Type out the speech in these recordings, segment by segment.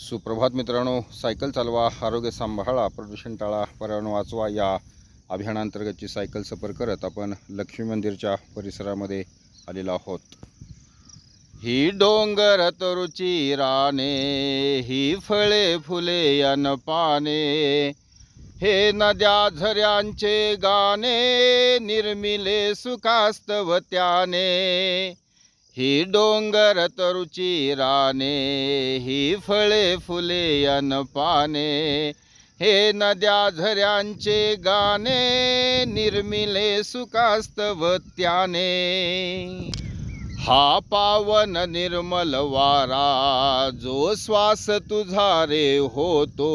सुप्रभात मित्रांनो सायकल चालवा आरोग्य सांभाळा प्रदूषण टाळा पर्यावरण वाचवा या अभियानांतर्गतची सायकल सफर करत आपण लक्ष्मी मंदिरच्या परिसरामध्ये आलेलो आहोत. ही डोंगर तरुची राने ही फळे फुले अन पाने हे नद्या झऱ्यांचे गाणे निर्मिले सुखास्तव त्याने. ही डोंगर तरुची राने ही फळे फुले अन पाने हे नद्या झऱ्यांचे गाणे निर्मिले सुखास्तव त्याने हा पावन निर्मल वारा जो श्वास तुझा रे होतो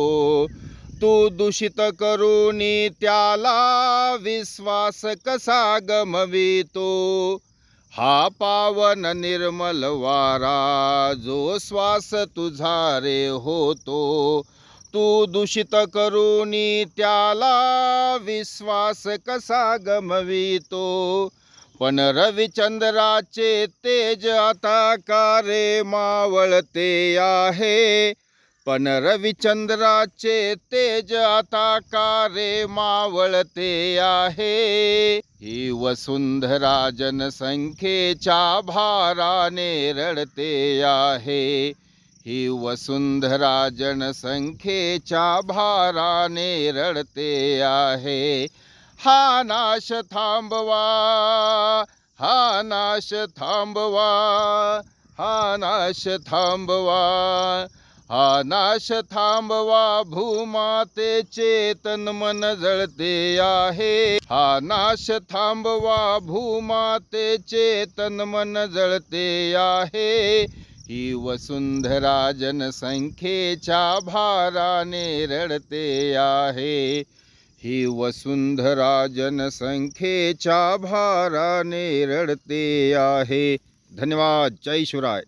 तू दूषित करूनी त्याला विश्वास कसा गमवितो? हा पावन निर्मल वारा जो श्वास तुझा रे होतो. तू दूषित करूनी त्याला विश्वास कसा गमवितो. पण रविचंद्राचे तेज आता कारे मावळते आहे. पण रविचंद्राचे तेज आता कारे मावळते आहे. ही वसुंधरा जनसंख्येच्या भाराने रडते आहे. ही वसुंधरा जनसंख्येच्या भाराने रडते आहे. हा नाश थांबवा हा नाश थांबवा हा नाश थांबवा. हा नाश थांबवा भूमातेचे तन मन जळते आहे. हा नाश थांबवा भूमातेचे तन मन जळते आहे. ही वसुंधरा जनसंख्येच्या भाराने रडते आहे. ही वसुंधरा जनसंख्येच्या भाराने रडते आहे. धन्यवाद. जय शिवराय.